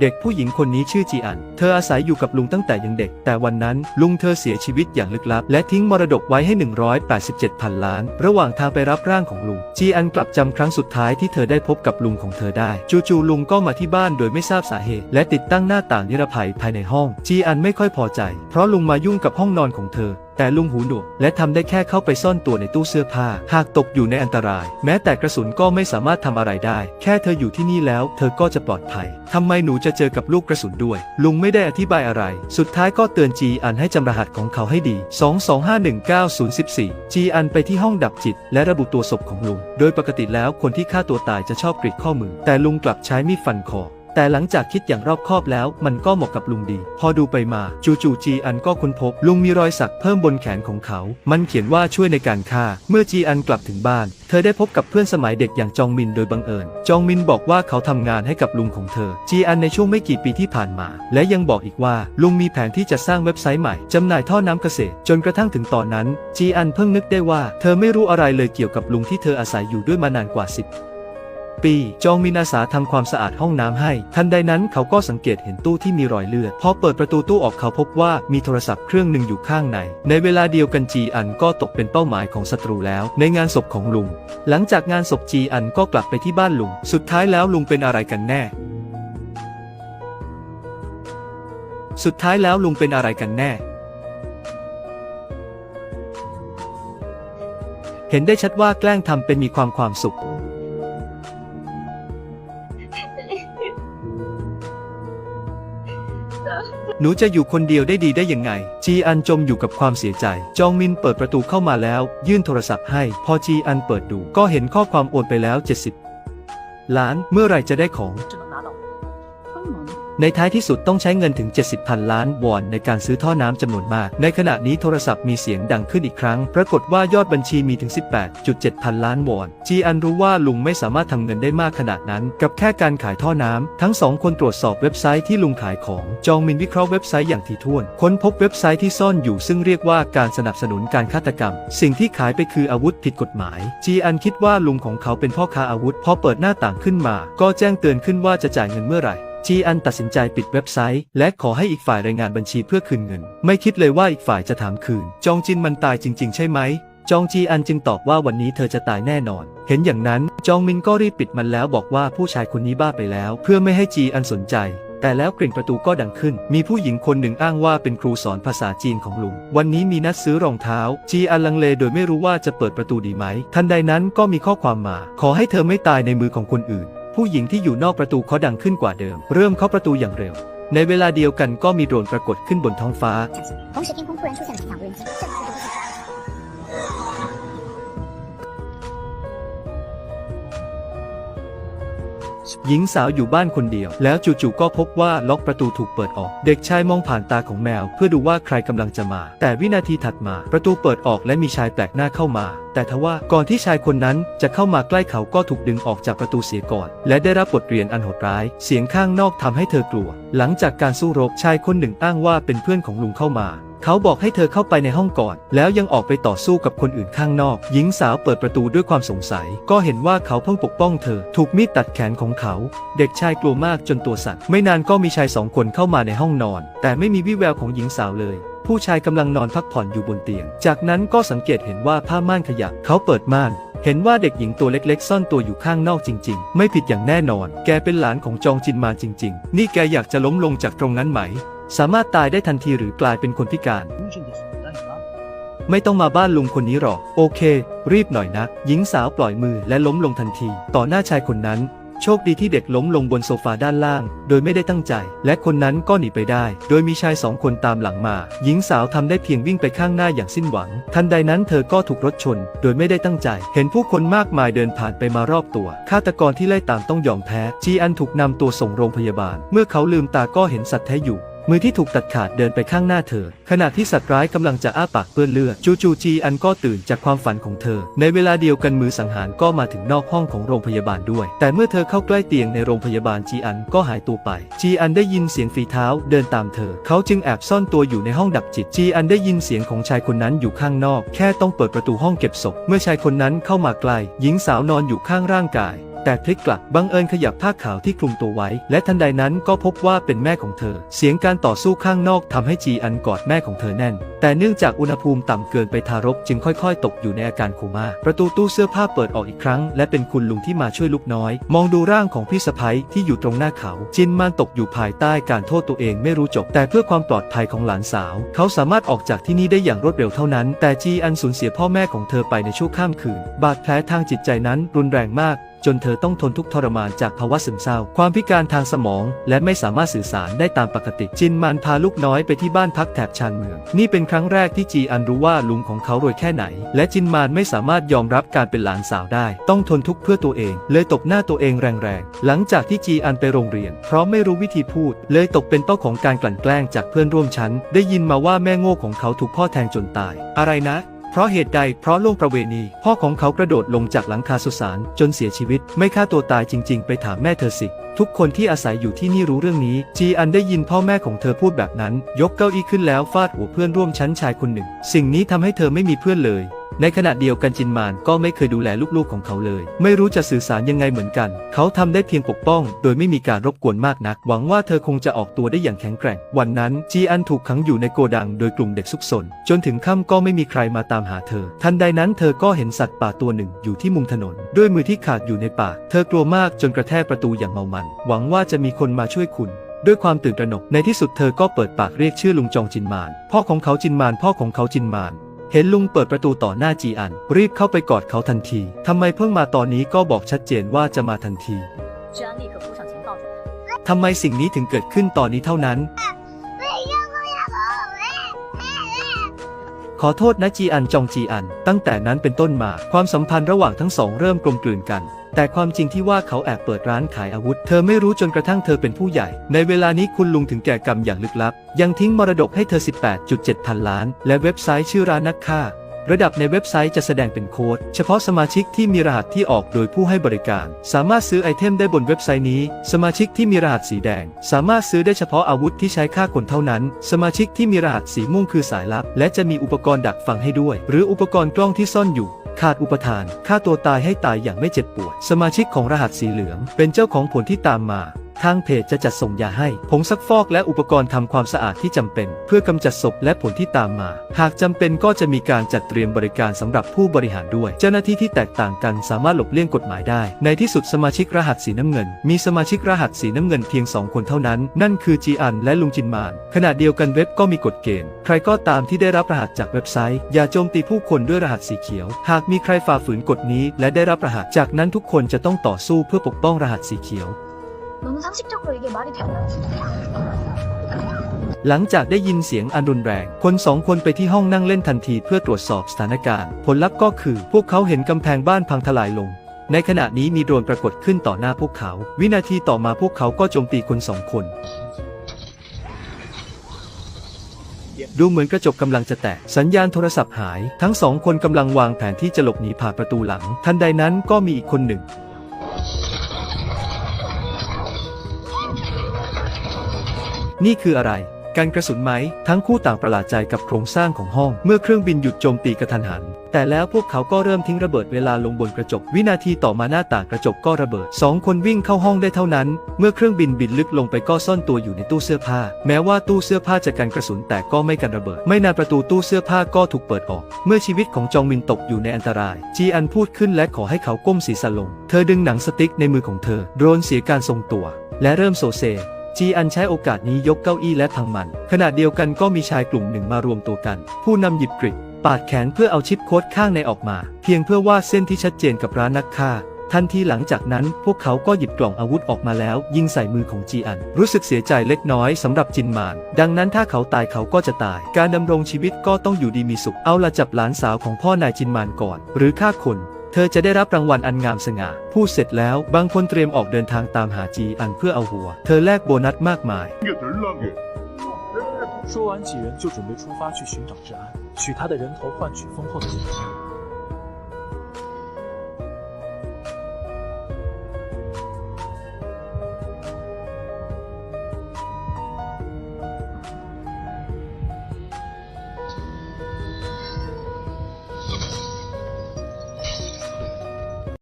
เด็กผู้หญิงคนนี้ชื่อจีอัน เธออาศัยอยู่กับลุงตั้งแต่ยังเด็ก แต่วันนั้นลุงเธอเสียชีวิตอย่างลึกลับ และทิ้งมรดกไว้ให้ 187พันล้าน ระหว่างทางไปรับร่างของลุง จีอันกลับจำครั้งสุดท้ายที่เธอได้พบกับลุงของเธอได้ จู่ๆลุงก็มาที่บ้านโดยไม่ทราบสาเหตุ และติดตั้งหน้าต่างนิรภัยภายในห้อง จีอันไม่ค่อยพอใจ เพราะลุงมายุ่งกับห้องนอนของเธอ แต่ลุงหูหนวกและทำได้แค่เข้าไปซ่อนตัวในตู้เสื้อผ้า หากตกอยู่ในอันตราย แม้แต่กระสุนก็ไม่สามารถทำอะไรได้ แค่เธออยู่ที่นี่แล้ว เธอก็จะปลอดภัยทำไมหนูจะเจอกับลูกกระสุนด้วย ลุงไม่ได้อธิบายอะไร สุดท้ายก็เตือนจีอันให้จำรหัสของเขาให้ดี 2251914 จีอันไปที่ห้องดับจิต และระบุตัวศพของลุง โดยปกติแล้วคนที่ฆ่าตัวตายจะชอบกรีดข้อมือ แต่ลุงกลับใช้มีดฟันคอ แต่หลังจากคิดอย่างรอบคอบแล้วมันก็เหมาะกับลุงดี พอดูไปมาจู่ๆจีอันก็ค้นพบ ลุงมีรอยสักเพิ่มบนแขนของเขา มันเขียนว่าช่วยในการฆ่า เมื่อจีอันกลับถึงบ้าน เธอได้พบกับเพื่อนสมัยเด็กอย่างจองมินโดยบังเอิญ จองมินบอกว่าเขาทำงานให้กับลุงของเธอ จีอันในช่วงไม่กี่ปีที่ผ่านมา และยังบอกอีกว่าลุงมีแผนที่จะสร้างเว็บไซต์ใหม่จำหน่ายท่อน้ำเกษตร จนกระทั่งถึงตอนนั้น จีอันเพิ่งนึกได้ว่า เธอไม่รู้อะไรเลยเกี่ยวกับลุงที่เธออาศัยอยู่ด้วยมานานกว่า 10 ปี จองมินอาสาทำความสะอาดห้องน้ำให้ ทันใดนั้นเขาก็สังเกตเห็นตู้ที่มีรอยเลือด พอเปิดประตูตู้ออกเขาพบว่ามีโทรศัพท์เครื่องหนึ่งอยู่ข้างใน ในเวลาเดียวกันจีอันก็ตกเป็นเป้าหมายของศัตรูแล้ว ในงานศพของลุง หลังจากงานศพจีอันก็กลับไปที่บ้านลุง สุดท้ายแล้วลุงเป็นอะไรกันแน่ สุดท้ายแล้วลุงเป็นอะไรกันแน่เห็นได้ชัดว่าแกล้งทำเป็นมีความความสุข หนูจะอยู่คนเดียวได้ดีได้ยังไง จีอันจมอยู่กับความเสียใจ จองมินเปิดประตูเข้ามาแล้ว ยื่นโทรศัพท์ให้ พอจีอันเปิดดูก็เห็นข้อความโอนไปแล้ว 70 ล้านเมื่อไรจะได้ของ ในท้ายที่สุดต้องใช้เงินถึง 70พันล้านวอนในการซื้อท่อน้ำจำนวนมาก ในขณะนี้โทรศัพท์มีเสียงดังขึ้นอีกครั้ง ปรากฏว่ายอดบัญชีมีถึง 18.7 พันล้านวอน จีอันรู้ว่าลุงไม่สามารถทำเงินได้มากขนาดนั้น กับแค่การขายท่อน้ำ ทั้งสองคนตรวจสอบเว็บไซต์ที่ลุงขายของ จองมินวิเคราะห์เว็บไซต์อย่างถี่ถ้วน ค้นพบเว็บไซต์ที่ซ่อนอยู่ซึ่งเรียกว่าการสนับสนุนการฆาตกรรม สิ่งที่ขายไปคืออาวุธผิดกฎหมาย จีอันคิดว่าลุงของเขาเป็นพ่อค้าอาวุธ พอเปิดหน้าต่างขึ้นมา ก็แจ้งเตือนขึ้นว่าจะจ่ายเงินเมื่อไหร่ จีอันตัดสินใจปิดเว็บไซต์ และขอให้อีกฝ่ายรายงานบัญชีเพื่อคืนเงิน ไม่คิดเลยว่าอีกฝ่ายจะถามคืน จองจินมันตายจริง ๆ ใช่ไหมจองจีอันจึงตอบว่าวันนี้เธอจะตายแน่นอน เห็นอย่างนั้น จองมินก็รีบปิดมันแล้วบอกว่าผู้ชายคนนี้บ้าไปแล้ว เพื่อไม่ให้จีอันสนใจ แต่แล้วกริ่งประตูก็ดังขึ้น มีผู้หญิงคนหนึ่งอ้างว่าเป็นครูสอนภาษาจีนของลุง วันนี้มีนัดซื้อรองเท้า จีอันลังเลโดยไม่รู้ว่าจะเปิดประตูดีไหม ทันใดนั้นก็มีข้อความมา ขอให้เธอไม่ตายในมือของคนอื่น ผู้หญิงที่อยู่นอกประตูเขาดังขึ้นกว่าเดิม เริ่มเคาะประตูอย่างเร็ว ในเวลาเดียวกันก็มีโดรนปรากฏขึ้นบนท้องฟ้า หญิงสาวอยู่บ้านคนเดียว แล้วจู่ๆก็พบว่าล็อกประตูถูกเปิดออก เด็กชายมองผ่านตาของแมว เพื่อดูว่าใครกำลังจะมา แต่วินาทีถัดมาประตูเปิดออกและมีชายแปลกหน้าเข้ามา แต่ทว่าก่อนที่ชายคนนั้นจะเข้ามาใกล้เขาก็ถูกดึงออกจากประตูเสียก่อน และได้รับบทเรียนอันโหดร้าย เสียงข้างนอกทำให้เธอกลัว หลังจากการสู้รบชายคนหนึ่งอ้างว่าเป็นเพื่อนของลุงเข้ามา เขาบอกให้เธอเข้าไปในห้องก่อน แล้วยังออกไปต่อสู้กับคนอื่นข้างนอก หญิงสาวเปิดประตูด้วยความสงสัย ก็เห็นว่าเขาเพิ่งปกป้องเธอ ถูกมีดตัดแขนของเขา เด็กชายกลัวมากจนตัวสั่นไม่นานก็มีชายสองคนเข้ามาในห้องนอน แต่ไม่มีวี่แววของหญิงสาวเลยผู้ชายกำลังนอนพักผ่อนอยู่บนเตียง จากนั้นก็สังเกตเห็นว่าผ้าม่านขยับ เขาเปิดม่าน เห็นว่าเด็กหญิงตัวเล็กๆ ซ่อนตัวอยู่ข้างนอกจริง ๆ ไม่ผิดอย่างแน่นอน แกเป็นหลานของจองจินมาจริง ๆ นี่แกอยากจะล้มลงจากตรงนั้นไหม สามารถตายได้ทันทีหรือกลายเป็นคนพิการ ไม่ต้องมาบ้านลุงคนนี้หรอก โอเค รีบหน่อยนะ หญิงสาวปล่อยมือและล้มลงทันที ต่อหน้าชายคนนั้น โชคดีที่เด็กล้มลงบนโซฟาด้านล่าง โดยไม่ได้ตั้งใจ และคนนั้นก็หนีไปได้ โดยมีชายสองคนตามหลังมา หญิงสาวทำได้เพียงวิ่งไปข้างหน้าอย่างสิ้นหวัง ทันใดนั้นเธอก็ถูกรถชน โดยไม่ได้ตั้งใจ เห็นผู้คนมากมายเดินผ่านไปมารอบตัว ฆาตกรที่ไล่ตามต้องยอมแพ้ จีอันถูกนำตัวส่งโรงพยาบาล เมื่อเขาลืมตาก็เห็นสัตว์แท้อยู่ มือที่ถูกตัดขาดเดินไปข้างหน้าเธอ ขณะที่สัตว์ร้ายกำลังจะอ้าปากเปื้อนเลือดจู่ๆจีอันก็ตื่นจากความฝันของเธอ ในเวลาเดียวกันมือสังหารก็มาถึงนอกห้องของโรงพยาบาลด้วย แต่เมื่อเธอเข้าใกล้เตียงในโรงพยาบาลจีอันก็หายตัวไป จีอันได้ยินเสียงฝีเท้าเดินตามเธอ เขาจึงแอบซ่อนตัวอยู่ในห้องดับจิต จีอันได้ยินเสียงของชายคนนั้นอยู่ข้างนอก แค่ต้องเปิดประตูห้องเก็บศพ เมื่อชายคนนั้นเข้ามาใกล้หญิงสาวนอนอยู่ข้างร่างกาย แต่พลิกกลับบังเอิญขยับผ้าขาวที่คลุมตัวไว้ และทันใดนั้นก็พบว่าเป็นแม่ของเธอ เสียงการต่อสู้ข้างนอกทำให้จีอันกอดแม่ของเธอแน่น แต่เนื่องจากอุณหภูมิต่ำเกินไปทารกจึงค่อยๆ ตกอยู่ในอาการโคม่าประตูตู้เสื้อผ้าเปิดออกอีกครั้ง และเป็นคุณลุงที่มาช่วยลูกน้อย มองดูร่างของพี่สะพ้ยที่อยู่ตรงหน้าเขา จินมานตกอยู่ภายใต้การโทษตัวเองไม่รู้จบ แต่เพื่อความปลอดภัยของหลานสาว เขาสามารถออกจากที่นี่ได้อย่างรวดเร็วเท่านั้น แต่จีอันสูญเสียพ่อแม่ของเธอไปในชั่วข้ามคืน บาดแผลทางจิตใจนั้นรุนแรงมากจนเธอต้องทนทุกข์ทรมานจากภาวะซึมเศร้า ความพิการทางสมอง และไม่สามารถสื่อสารได้ตามปกติ จินมานพาลูกน้อยไปที่บ้านพักแถบชานเมือง นี่เป็นครั้งแรกที่จีอันรู้ว่าลุงของเขารวยแค่ไหน และจินมานไม่สามารถยอมรับการเป็นหลานสาวได้ ต้องทนทุกข์เพื่อตัวเอง เลยตบหน้าตัวเองแรงๆ หลังจากที่จีอันไปโรงเรียน เพราะไม่รู้วิธีพูด เลยตกเป็นเป้าของการกลั่นแกล้งจากเพื่อนร่วมชั้น ได้ยินมาว่าแม่โง่ของเขาถูกพ่อแทงจนตาย อะไรนะ เพราะเหตุใด เพราะล่งประเวณี พ่อของเขากระโดดลงจากหลังคาสุสานจนเสียชีวิต ไม่ฆ่าตัวตายจริง ๆ ไปถามแม่เธอสิ ทุกคนที่อาศัยอยู่ที่นี่รู้เรื่องนี้ จีอันได้ยินพ่อแม่ของเธอพูดแบบนั้น ยกเก้าอี้ขึ้นแล้วฟาดหัวเพื่อนร่วมชั้นชายคนหนึ่ง สิ่งนี้ทำให้เธอไม่มีเพื่อนเลย ในขณะเดียวกันจินมานก็ไม่เคยดูแลลูกๆของเขาเลย ไม่รู้จะสื่อสารยังไงเหมือนกัน เขาทำได้เพียงปกป้อง โดยไม่มีการรบกวนมากนัก หวังว่าเธอคงจะออกตัวได้อย่างแข็งแกร่ง วันนั้นจีอันถูกขังอยู่ในโกดังโดยกลุ่มเด็กซุกซนจนถึงค่ำก็ไม่มีใครมาตามหาเธอ ทันใดนั้นเธอก็เห็นสัตว์ป่าตัวหนึ่งอยู่ที่มุมถนน ด้วยมือที่ขาดอยู่ในปาก เธอกลัวมากจนกระแทกประตูอย่างเมามันหวังว่าจะมีคนมาช่วยคุณ ด้วยความตื่นตระหนกในที่สุดเธอก็เปิดปากเรียกชื่อลุงจองจินมาน พ่อของเขาจินมาน พ่อของเขาจินมาน เห็นลุงเปิดประตูต่อหน้าจีอัน รีบเข้าไปกอดเขาทันทีทำไมเพิ่งมาตอนนี้ก็บอกชัดเจนว่าจะมาทันทีทำไมสิ่งนี้ถึงเกิดขึ้นตอนนี้เท่านั้นขอโทษนะจีอันจองจีอัน ตั้งแต่นั้นเป็นต้นมา ความสัมพันธ์ระหว่างทั้งสองเริ่มกลมกลืนกัน แต่ความจริงที่ว่าเขาแอบเปิดร้านขายอาวุธ เธอไม่รู้จนกระทั่งเธอเป็นผู้ใหญ่ ในเวลานี้คุณลุงถึงแก่กรรมอย่างลึกลับ ยังทิ้งมรดกให้เธอ 18.7 พันล้าน และเว็บไซต์ชื่อร้านนักฆ่า ระดับในเว็บไซต์จะแสดงเป็นโค้ด เฉพาะสมาชิกที่มีรหัสที่ออกโดยผู้ให้บริการ สามารถซื้อไอเทมได้บนเว็บไซต์นี้ สมาชิกที่มีรหัสสีแดง สามารถซื้อได้เฉพาะอาวุธที่ใช้ฆ่าคนเท่านั้น สมาชิกที่มีรหัสสีม่วงคือสายลับ และจะมีอุปกรณ์ดักฟังให้ด้วย หรืออุปกรณ์กล้องที่ซ่อนอยู่ขาดอุปทานฆ่าตัวตายให้ตายอย่างไม่เจ็บปวด สมาชิกของรหัสสีเหลือง เป็นเจ้าของผลที่ตามมา ทางเพจจะจัดส่งยาให้ ผงซักฟอกและอุปกรณ์ทำความสะอาดที่จำเป็น เพื่อกำจัดศพและผลที่ตามมา หากจำเป็นก็จะมีการจัดเตรียมบริการสำหรับผู้บริหารด้วย เจ้าหน้าที่ที่แตกต่างกันสามารถหลบเลี่ยงกฎหมายได้ ในที่สุดสมาชิกรหัสสีน้ำเงิน มีสมาชิกรหัสสีน้ำเงินเพียงสองคนเท่านั้น นั่นคือจีอันและลุงจินมานขณะเดียวกันเว็บก็มีกฎเกณฑ์ ใครก็ตามที่ได้รับรหัสจากเว็บไซต์ อย่าโจมตีผู้คนด้วยรหัสสีเขียว หากมีใครฝ่าฝืนกฎนี้ และได้รับรหัสจากนั้นทุกคนจะต้องต่อสู้เพื่อปกป้องรหัสสีเขียว 너무 상식적으로 이게 말이 되나? หลังจากได้ยินเสียงอันรุนแรง คนสองคนไปที่ห้องนั่งเล่นทันทีเพื่อตรวจสอบสถานการณ์ ผลลัพธ์ก็คือ พวกเขาเห็นกำแพงบ้านพังทลายลง ในขณะนี้มีโดรนปรากฏขึ้นต่อหน้าพวกเขา วินาทีต่อมาพวกเขาก็โจมตีคนสองคน ดูเหมือนกระจกกำลังจะแตก สัญญาณโทรศัพท์หาย ทั้งสองคนกำลังวางแผนที่จะหลบหนีผ่านประตูหลัง ทันใดนั้นก็มีอีกคนหนึ่ง นี่คืออะไร การกระสุนไหม ทั้งคู่ต่างประหลาดใจกับโครงสร้างของห้อง เมื่อเครื่องบินหยุดโจมตีกระทันหัน แต่แล้วพวกเขาก็เริ่มทิ้งระเบิดเวลาลงบนกระจก วินาทีต่อมาหน้าต่างกระจกก็ระเบิดสองคนวิ่งเข้าห้องได้เท่านั้น เมื่อเครื่องบินบินลึกลงไปก็ซ่อนตัวอยู่ในตู้เสื้อผ้า แม้ว่าตู้เสื้อผ้าจะกันกระสุนแต่ก็ไม่กันระเบิด ไม่นานประตูตู้เสื้อผ้าก็ถูกเปิดออก เมื่อชีวิตของจองมินตกอยู่ในอันตราย จีอันพูดขึ้นและขอให้เขาก้มศีรษะลง เธอดึงหนังสติ๊กในมือของเธอ โดรนเสียการทรงตัว และเริ่มโซเซ จีอันใช้โอกาสนี้ยกเก้าอี้และพังมัน ขณะเดียวกันก็มีชายกลุ่มหนึ่งมารวมตัวกัน ผู้นำหยิบกริดปาดแขนเพื่อเอาชิปโค้ดข้างในออกมา เพียงเพื่อวาดเส้นที่ชัดเจนกับร้านนักฆ่าทันทีหลังจากนั้นพวกเขาก็หยิบกล่องอาวุธออกมาแล้ว ยิงใส่มือของจีอัน รู้สึกเสียใจเล็กน้อยสำหรับจินมาน ดังนั้นถ้าเขาตายเขาก็จะตาย การดำรงชีวิตก็ต้องอยู่ดีมีสุขเอาละจับหลานสาวของพ่อนายจินมานก่อน หรือฆ่าคน ธอจะได้รับรางวัลอันงามสง่า พูดเสร็จแล้ว บางคนเตรียมออกเดินทางตามหาจีอันเพื่อเอาหัว เธอแลกโบนัสมากมาย 给人了给。说完，几人就准备出发去寻找治安，取他的人头换取丰厚的人头。